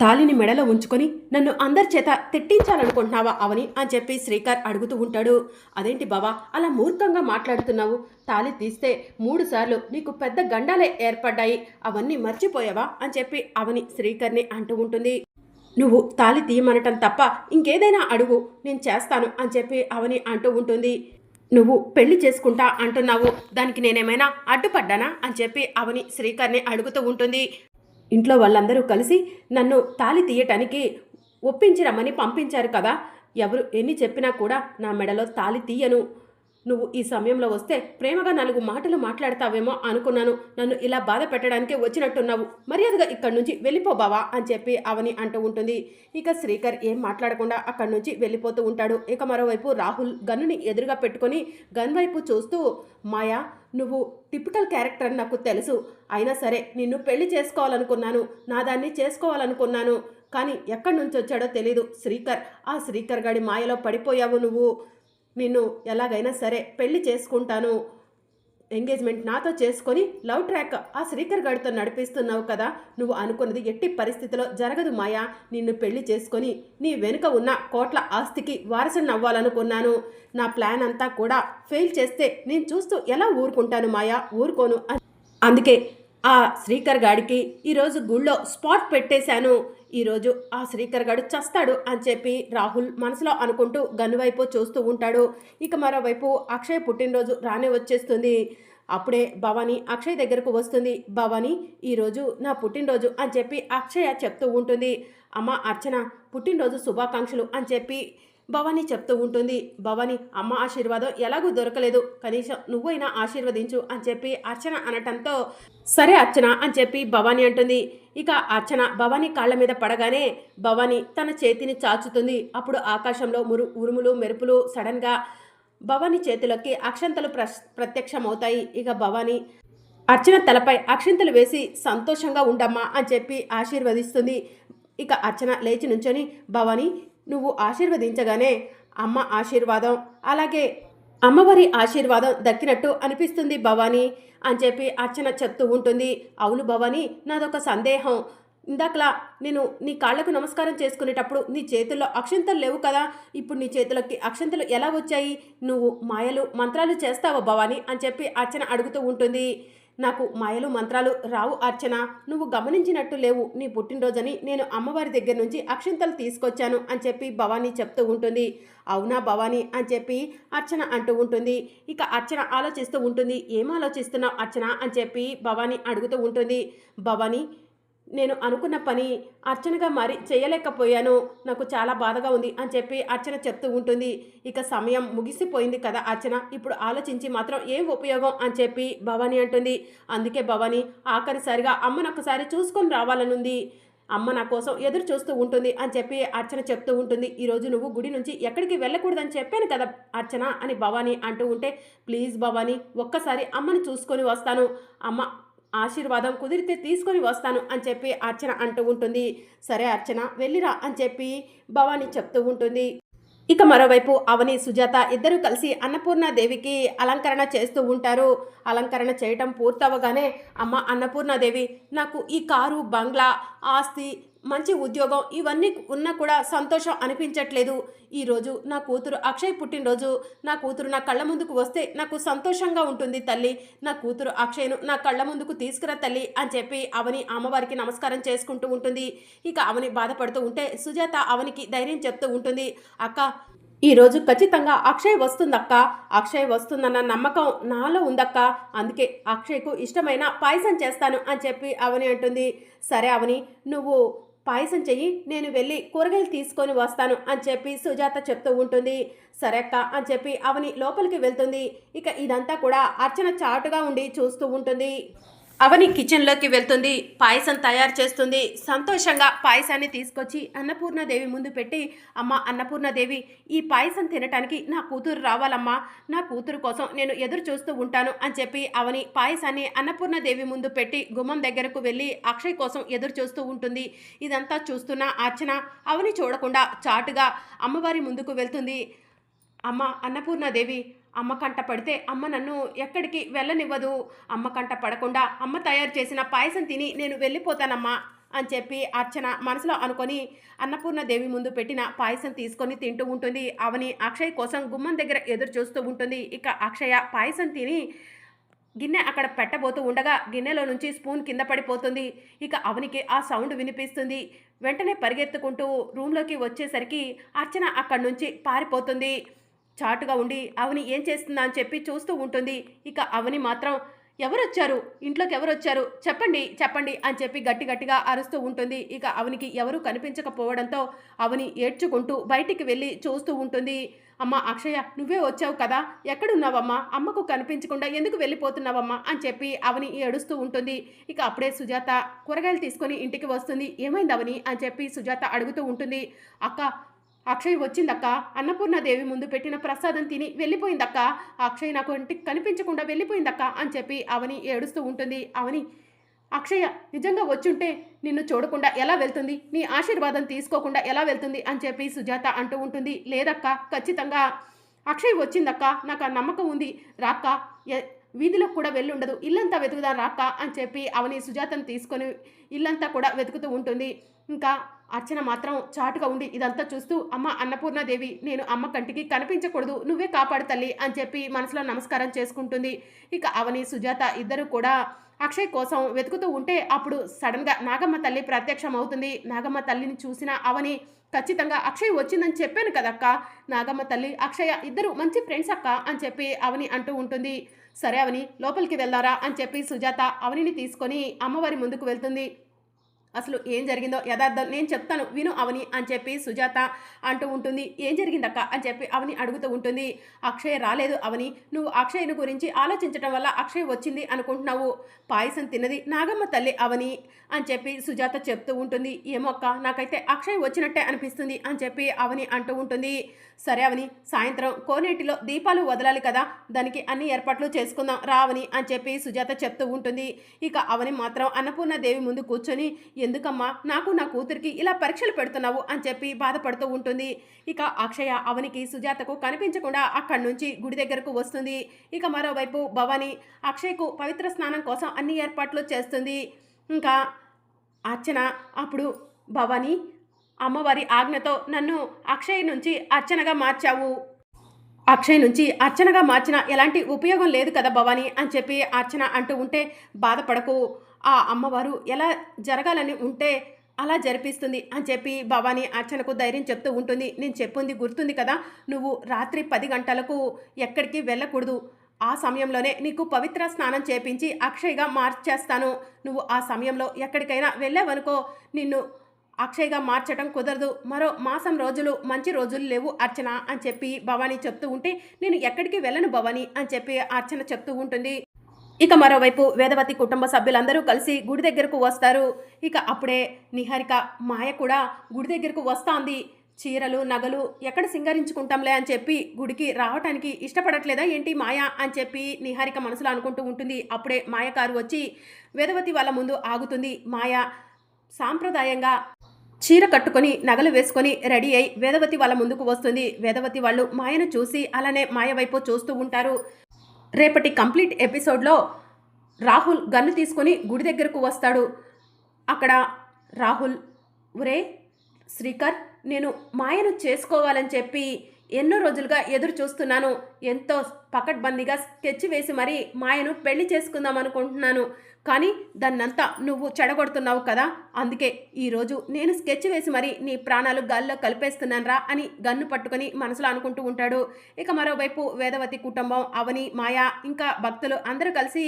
తాలిని మెడలో ఉంచుకొని నన్ను అందరి చేత తిట్టించాలనుకుంటున్నావా అవని అని చెప్పి శ్రీకర్ అడుగుతూ ఉంటాడు. అదేంటి బావా అలా మూర్ఖంగా మాట్లాడుతున్నావు? తాలి తీస్తే మూడుసార్లు నీకు పెద్ద గండాలే ఏర్పడ్డాయి. అవన్నీ మర్చిపోయావా? అని చెప్పి అవని శ్రీకర్ని అంటూ ఉంటుంది. నువ్వు తాలి తీయమనటం తప్ప ఇంకేదైనా అడుగు నేను చేస్తాను అని చెప్పి అవని అంటూ ఉంటుంది. నువ్వు పెళ్ళి చేసుకుంటా అంటున్నావు దానికి నేనేమైనా అడ్డుపడ్డానా? అని చెప్పి అవని శ్రీకర్ని అడుగుతూ ఉంటుంది. ఇంట్లో వాళ్ళందరూ కలిసి నన్ను తాలి తీయటానికి ఒప్పించి రమ్మని పంపించారు కదా. ఎవరు ఎన్ని చెప్పినా కూడా నా మెడలో తాలి తీయను. నువ్వు ఈ సమయంలో వస్తే ప్రేమగా నాలుగు మాటలు మాట్లాడతావేమో అనుకున్నాను. నన్ను ఇలా బాధ పెట్టడానికి వచ్చినట్టున్నావు. మర్యాదగా ఇక్కడి నుంచి వెళ్ళిపో బావా అని చెప్పి అవని అంటూ ఉంటుంది. ఇక శ్రీకర్ ఏం మాట్లాడకుండా అక్కడి నుంచి వెళ్ళిపోతూ ఉంటాడు. ఇక మరోవైపు రాహుల్ గన్నుని ఎదురుగా పెట్టుకొని గన్ వైపు చూస్తూ మాయా నువ్వు టిపికల్ క్యారెక్టర్ అని నాకు తెలుసు. అయినా సరే నిన్ను పెళ్ళి చేసుకోవాలనుకున్నాను. నా దాన్ని చేసుకోవాలనుకున్నాను. కానీ ఎక్కడి నుంచి వచ్చాడో తెలీదు. శ్రీకర్ ఆ శ్రీకర్ గడి మాయలో పడిపోయావు నువ్వు. నిన్ను ఎలాగైనా సరే పెళ్ళి చేసుకుంటాను. ఎంగేజ్మెంట్ నాతో చేసుకొని లవ్ ట్రాక్ ఆ శ్రీకర్ గారితో నడిపిస్తున్నావు కదా. నువ్వు అనుకున్నది ఎట్టి పరిస్థితిలో జరగదు మాయా. నిన్ను పెళ్ళి చేసుకొని నీ వెనుక ఉన్న కోట్ల ఆస్తికి వారసుని అవ్వాలనుకున్నాను నా ప్లాన్ అంతా కూడా ఫెయిల్ చేస్తే నేను చూస్తూ ఎలా ఊరుకుంటాను మాయా? ఊరుకోను అందుకే ఆ శ్రీకర్ గాడికి ఈరోజు గుళ్ళో స్పాట్ పెట్టేశాను. ఈరోజు ఆ శ్రీకర్ గడు చస్తాడు అని చెప్పి రాహుల్ మనసులో అనుకుంటూ గన్నువైపు చూస్తూ ఉంటాడు. ఇక మరోవైపు అక్షయ్ పుట్టినరోజు రానే వచ్చేస్తుంది. అప్పుడే భవాని అక్షయ్ దగ్గరకు వస్తుంది. భవాని ఈరోజు నా పుట్టినరోజు అని చెప్పి అక్షయ చెప్తూ ఉంటుంది. అమ్మ అర్చన పుట్టినరోజు శుభాకాంక్షలు అని చెప్పి భవాని చెప్తూ ఉంటుంది. భవాని అమ్మ ఆశీర్వాదం ఎలాగూ దొరకలేదు. కనీసం నువ్వైనా ఆశీర్వదించు అని చెప్పి అర్చన అనటంతో సరే అర్చన అని చెప్పి భవాని అంటుంది. ఇక అర్చన భవాని కాళ్ళ మీద పడగానే భవాని తన చేతిని చాచుతుంది. అప్పుడు ఆకాశంలో మురు ఉరుములు మెరుపులు సడన్గా భవాని చేతిలోకి అక్షంతలు ప్ర ప్రత్యక్షమవుతాయి. ఇక భవాని అర్చన తలపై అక్షింతలు వేసి సంతోషంగా ఉండమ్మా అని చెప్పి ఆశీర్వదిస్తుంది. ఇక అర్చన లేచి నుంచొని భవాని నువ్వు ఆశీర్వదించగానే అమ్మ ఆశీర్వాదం అలాగే అమ్మవారి ఆశీర్వాదం దక్కినట్టు అనిపిస్తుంది భవానీ అని చెప్పి అర్చన చెప్తూ ఉంటుంది. అవును భవానీ నాదొక సందేహం. ఇందాకలా నేను నీ కాళ్ళకు నమస్కారం చేసుకునేటప్పుడు నీ చేతుల్లో అక్షంతలు లేవు కదా? ఇప్పుడు నీ చేతులకి అక్షంతలు ఎలా వచ్చాయి? నువ్వు మాయలు మంత్రాలు చేస్తావా భవానీ అని చెప్పి అర్చన అడుగుతూ ఉంటుంది. నాకు మాయలు మంత్రాలు రావు అర్చన. నువ్వు గమనించినట్టు లేవు. నీ పుట్టినరోజని నేను అమ్మవారి దగ్గర నుంచి అక్షింతలు తీసుకొచ్చాను అని చెప్పి భవానీ చెప్తూ ఉంటుంది. అవునా భవానీ అని చెప్పి అర్చన అంటూ ఉంటుంది. ఇక అర్చన ఆలోచిస్తూ ఉంటుంది. ఏం ఆలోచిస్తున్నావు అర్చన అని చెప్పి భవానీ అడుగుతూ ఉంటుంది. భవానీ నేను అనుకున్న పని అర్చనగా మారి చేయలేకపోయాను. నాకు చాలా బాధగా ఉంది అని చెప్పి అర్చన చెప్తూ ఉంటుంది. ఇక సమయం ముగిసిపోయింది కదా అర్చన. ఇప్పుడు ఆలోచించి మాత్రం ఏం ఉపయోగం అని చెప్పి భవాని అంటుంది. అందుకే భవాని ఆఖరిసారిగా అమ్మను ఒకసారి చూసుకొని రావాలనుంది. అమ్మ నా కోసం ఎదురు చూస్తూ ఉంటుంది అని చెప్పి అర్చన చెప్తూ ఉంటుంది. ఈరోజు నువ్వు గుడి నుంచి ఎక్కడికి వెళ్ళకూడదని చెప్పాను కదా అర్చన అని భవానీ అంటూ ఉంటే ప్లీజ్ భవానీ ఒక్కసారి అమ్మని చూసుకొని వస్తాను. అమ్మ ఆశీర్వాదం కుదిరితే తీసుకొని వస్తాను అని చెప్పి అర్చన అంటూ ఉంటుంది. సరే అర్చన వెళ్ళిరా అని చెప్పి భవానీ చెప్తూ ఉంటుంది. ఇక మరోవైపు అవని సుజాత ఇద్దరూ కలిసి అన్నపూర్ణాదేవికి అలంకరణ చేస్తూ ఉంటారు. అలంకరణ చేయటం పూర్తవగానే అమ్మ అన్నపూర్ణాదేవి నాకు ఈ కారు బంగ్లా ఆస్తి మంచి ఉద్యోగం ఇవన్నీ ఉన్నా కూడా సంతోషం అనిపించట్లేదు. ఈరోజు నా కూతురు అక్షయ్ పుట్టినరోజు. నా కూతురు నా కళ్ళ ముందుకు వస్తే నాకు సంతోషంగా ఉంటుంది తల్లి. నా కూతురు అక్షయ్ను నా కళ్ళ ముందుకు తీసుకురా తల్లి అని చెప్పి అవని అమ్మవారికి నమస్కారం చేసుకుంటూ ఉంటుంది. ఇక అవని బాధపడుతూ ఉంటే సుజాత అవనికి ధైర్యం చెప్తూ ఉంటుంది. అక్క ఈరోజు ఖచ్చితంగా అక్షయ్ వస్తుందక్క. అక్షయ్ వస్తుందన్న నమ్మకం నాలో ఉందక్క. అందుకే అక్షయ్కు ఇష్టమైన పాయసం చేస్తాను అని చెప్పి అవని అంటుంది. సరే అవని నువ్వు పాయసం చెయ్యి నేను వెళ్ళి కూరగాయలు తీసుకొని వస్తాను అని చెప్పి సుజాత చెప్తూ ఉంటుంది. సరే అని చెప్పి అవని లోపలికి వెళ్తుంది. ఇక ఇదంతా కూడా అర్చన చాటుగా ఉండి చూస్తూ ఉంటుంది. అవని కిచెన్లోకి వెళ్తుంది పాయసం తయారు చేస్తుంది. సంతోషంగా పాయసాన్ని తీసుకొచ్చి అన్నపూర్ణాదేవి ముందు పెట్టి అమ్మ అన్నపూర్ణాదేవి ఈ పాయసం తినటానికి నా కూతురు రావాలమ్మా. నా కూతురు కోసం నేను ఎదురు చూస్తూ ఉంటాను అని చెప్పి అవని పాయసాన్ని అన్నపూర్ణాదేవి ముందు పెట్టి గుమ్మం దగ్గరకు వెళ్ళి అక్షయ్ కోసం ఎదురు చూస్తూ ఉంటుంది. ఇదంతా చూస్తున్న అర్చన అవని చూడకుండా చాటుగా అమ్మవారి ముందుకు వెళ్తుంది. అమ్మ అన్నపూర్ణాదేవి అమ్మ కంట పడితే అమ్మ నన్ను ఎక్కడికి వెళ్ళనివ్వదు. అమ్మ కంట పడకుండా అమ్మ తయారు చేసిన పాయసం తిని నేను వెళ్ళిపోతానమ్మా అని చెప్పి అర్చన మనసులో అనుకొని అన్నపూర్ణ దేవి ముందు పెట్టిన పాయసం తీసుకొని తింటూ ఉంటుంది. అవని అక్షయ్ కోసం గుమ్మం దగ్గర ఎదురు చూస్తూ ఉంటుంది. ఇక అక్షయ పాయసం తిని గిన్నె అక్కడ పెట్టబోతూ ఉండగా గిన్నెలో నుంచి స్పూన్ కింద పడిపోతుంది. ఇక అవనికి ఆ సౌండ్ వినిపిస్తుంది. వెంటనే పరిగెత్తుకుంటూ రూమ్లోకి వచ్చేసరికి అర్చన అక్కడి నుంచి పారిపోతుంది. చాటుగా ఉండి అవని ఏం చేస్తుందా అని చెప్పి చూస్తూ ఉంటుంది. ఇక అవని మాత్రం ఎవరొచ్చారు? ఇంట్లోకి ఎవరొచ్చారు? చెప్పండి చెప్పండి అని చెప్పి గట్టి గట్టిగా అరుస్తూ ఉంటుంది. ఇక అవనికి ఎవరు కనిపించకపోవడంతో అవని ఏడ్చుకుంటూ బయటికి వెళ్ళి చూస్తూ ఉంటుంది. అమ్మ అక్షయ నువ్వే వచ్చావు కదా? ఎక్కడున్నావమ్మా? అమ్మకు కనిపించకుండా ఎందుకు వెళ్ళిపోతున్నావమ్మా? అని చెప్పి అవని ఏడుస్తూ ఉంటుంది. ఇక అప్పుడే సుజాత కూరగాయలు తీసుకొని ఇంటికి వస్తుంది. ఏమైంది అవని? అని చెప్పి సుజాత అడుగుతూ ఉంటుంది. అక్క అక్షయ్ వచ్చిందక్క. అన్నపూర్ణాదేవి ముందు పెట్టిన ప్రసాదం తిని వెళ్ళిపోయిందక్క. అక్షయ్ నాకు ఇంటికి కనిపించకుండా వెళ్ళిపోయిందక్క అని చెప్పి అవని ఏడుస్తూ ఉంటుంది. అవని అక్షయ నిజంగా వచ్చుంటే నిన్ను చూడకుండా ఎలా వెళ్తుంది? నీ ఆశీర్వాదం తీసుకోకుండా ఎలా వెళ్తుంది? అని చెప్పి సుజాత అంటూ ఉంటుంది. లేదక్క ఖచ్చితంగా అక్షయ్ వచ్చిందక్క. నాకు ఆ నమ్మకం ఉంది. రాక్క వీధిలో వీధిలోకి కూడా వెళ్ళుండదు. ఇల్లంతా వెతుకుదాం రాక్క అని చెప్పి అవని సుజాతను తీసుకొని ఇల్లంతా కూడా వెతుకుతూ ఉంటుంది. ఇంకా అర్చన మాత్రం చాటుగా ఉండి ఇదంతా చూస్తూ అమ్మ అన్నపూర్ణాదేవి నేను అమ్మ కంటికి కనిపించకూడదు నువ్వే కాపాడు తల్లి అని చెప్పి మనసులో నమస్కారం చేసుకుంటుంది. ఇక అవని సుజాత ఇద్దరు కూడా అక్షయ్ కోసం వెతుకుతూ ఉంటే అప్పుడు సడన్గా నాగమ్మ తల్లి ప్రత్యక్షం అవుతుంది నాగమ్మ తల్లిని చూసిన అవని ఖచ్చితంగా అక్షయ్ వచ్చిందని చెప్పాను కదక్క? నాగమ్మ తల్లి అక్షయ ఇద్దరు మంచి ఫ్రెండ్స్ అక్క? అని చెప్పి అవని అంటూ ఉంటుంది. సరే అవని లోపలికి వెళ్దారా? అని చెప్పి సుజాత అవనిని తీసుకొని అమ్మవారి ముందుకు వెళ్తుంది. అసలు ఏం జరిగిందో యథార్థం నేను చెప్తాను విను అవని అని చెప్పి సుజాత అంటూ ఉంటుంది. ఏం జరిగిందక్క అని చెప్పి అవని అడుగుతూ ఉంటుంది. అక్షయ్ రాలేదు అవని నువ్వు అక్షయ్ను గురించి ఆలోచించడం వల్ల అక్షయ్ వచ్చింది అనుకుంటున్నావు. పాయసం తిన్నది నాగమ్మ తల్లి అవని అని చెప్పి సుజాత చెప్తూ ఉంటుంది. ఏమోక్క నాకైతే అక్షయ్ వచ్చినట్టే అనిపిస్తుంది అని చెప్పి అవని అంటూ ఉంటుంది. సరే అవని సాయంత్రం కోనేటిలో దీపాలు వదలాలి కదా దానికి అన్ని ఏర్పాట్లు చేసుకుందాం రావని అని చెప్పి సుజాత చెప్తూ ఉంటుంది. ఇక అవని మాత్రం అన్నపూర్ణ దేవి ముందు కూర్చొని ఎందుకమ్మా? నాకు నా కూతురికి ఇలా పరీక్షలు పెడుతున్నావు అని చెప్పి బాధపడుతూ ఉంటుంది. ఇక అక్షయ అవనికి సుజాతకు కనిపించకుండా అక్కడి నుంచి గుడి దగ్గరకు వస్తుంది. ఇక మరోవైపు భవాని అక్షయ్కు పవిత్ర స్నానం కోసం అన్ని ఏర్పాట్లు చేస్తుంది. ఇంకా అర్చన అప్పుడు భవాని అమ్మవారి ఆజ్ఞతో నన్ను అక్షయ్ నుంచి అర్చనగా మార్చావు. అక్షయ్ నుంచి అర్చనగా మార్చిన ఎలాంటి ఉపయోగం లేదు కదా భవాని అని చెప్పి అర్చన అంటూ ఉంటే బాధపడకు. ఆ అమ్మవారు ఎలా జరగాలని ఉంటే అలా జరిపిస్తుంది అని చెప్పి భవాని అర్చనకు ధైర్యం చెప్తూ ఉంటుంది. నేను చెప్పింది గుర్తుంది కదా నువ్వు రాత్రి పది గంటలకు ఎక్కడికి వెళ్ళకూడదు. ఆ సమయంలోనే నీకు పవిత్ర స్నానం చేపించి అక్షయ్గా మార్చేస్తాను. నువ్వు ఆ సమయంలో ఎక్కడికైనా వెళ్ళావనుకో నిన్ను అక్షయ్గా మార్చడం కుదరదు. మరో మాసం రోజులు మంచి రోజులు లేవు అర్చన అని చెప్పి భవానీ చెప్తూ ఉంటే నేను ఎక్కడికి వెళ్ళను భవానీ అని చెప్పి అర్చన చెప్తూ ఉంటుంది. ఇక మరోవైపు వేదవతి కుటుంబ సభ్యులందరూ కలిసి గుడి దగ్గరకు వస్తారు. ఇక అప్పుడే నిహారిక మాయ కూడా గుడి దగ్గరకు వస్తాంది. చీరలు నగలు ఎక్కడ సింగరించుకుంటాంలే అని చెప్పి గుడికి రావటానికి ఇష్టపడట్లేదా ఏంటి మాయ అని చెప్పి నిహారిక మనసులో అనుకుంటూ ఉంటుంది. అప్పుడే మాయ కారు వచ్చి వేదవతి వాళ్ళ ముందు ఆగుతుంది. మాయ సాంప్రదాయంగా చీర కట్టుకొని నగలు వేసుకొని రెడీ అయి వేదవతి వాళ్ళ ముందుకు వస్తుంది. వేదవతి వాళ్ళు మాయను చూసి అలానే మాయ వైపు చూస్తూ ఉంటారు. రేపటి కంప్లీట్ ఎపిసోడ్లో రాహుల్ గన్ను తీసుకొని గుడి దగ్గరకు వస్తాడు. అక్కడ రాహుల్ ఒరే శ్రీకర్ నేను మాయను చేసుకోవాలని చెప్పి ఎన్నో రోజులుగా ఎదురు చూస్తున్నాను. ఎంతో పకడ్బందీగా స్కెచ్ వేసి మరీ మాయను పెళ్ళి చేసుకుందాం అనుకుంటున్నాను. కానీ దాన్నంతా నువ్వు చెడగొడుతున్నావు కదా. అందుకే ఈరోజు నేను స్కెచ్ వేసి మరీ నీ ప్రాణాలు గాల్లో కలిపేస్తున్నాను రా అని గన్ను పట్టుకొని మనసులో అనుకుంటూ ఉంటాడు. ఇక మరోవైపు వేదవతి కుటుంబం అవని మాయ ఇంకా భక్తులు అందరూ కలిసి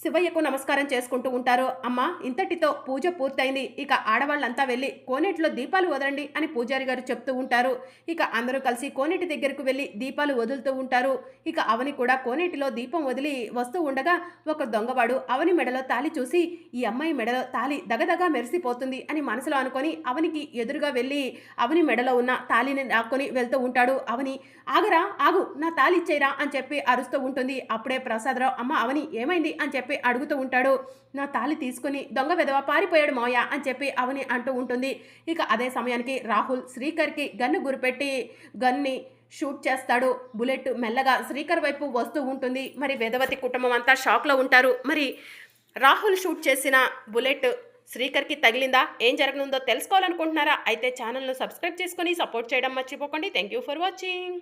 శివయ్యకు నమస్కారం చేసుకుంటూ ఉంటారు. అమ్మ ఇంతటితో పూజ పూర్తయింది. ఇక ఆడవాళ్ళంతా వెళ్ళి కోనేటిలో దీపాలు వదలండి అని పూజారి గారు చెప్తూ ఉంటారు. ఇక అందరూ కలిసి కోనేటి దగ్గరకు వెళ్ళి దీపాలు వదులుతూ ఉంటారు. ఇక అవని కూడా కోనేటిలో దీపం వదిలి వస్తూ ఉండగా ఒక దొంగవాడు అవని మెడలో తాలి చూసి ఈ అమ్మాయి మెడలో తాలి దగదగా మెరిసిపోతుంది అని మనసులో అనుకొని అవనికి ఎదురుగా వెళ్ళి అవని మెడలో ఉన్న తాలిని నాకొని వెళ్తూ ఉంటాడు. అవని ఆగరా ఆగు నా తాలి ఇచ్చేరా అని చెప్పి అరుస్తూ ఉంటుంది. అప్పుడే ప్రసాదరావు అమ్మ అవని ఏమైంది? అని చెప్పి అడుగుతూ ఉంటాడు. నా తాలి తీసుకుని దొంగ విధవ పారిపోయాడు మోయ అని చెప్పి అవని అంటూ ఉంటుంది. ఇక అదే సమయానికి రాహుల్ శ్రీకర్కి గన్ను గురిపెట్టి గన్ని షూట్ చేస్తాడు. బుల్లెట్ మెల్లగా శ్రీకర్ వైపు వస్తూ ఉంటుంది. మరి వేదవతి కుటుంబం అంతా షాక్లో ఉంటారు. మరి రాహుల్ షూట్ చేసిన బుల్లెట్ శ్రీకర్కి తగిలిందా? ఏం జరగనుందో తెలుసుకోవాలనుకుంటున్నారా? అయితే ఛానల్ను సబ్స్క్రైబ్ చేసుకొని సపోర్ట్ చేయడం మర్చిపోకండి. Thank you for watching.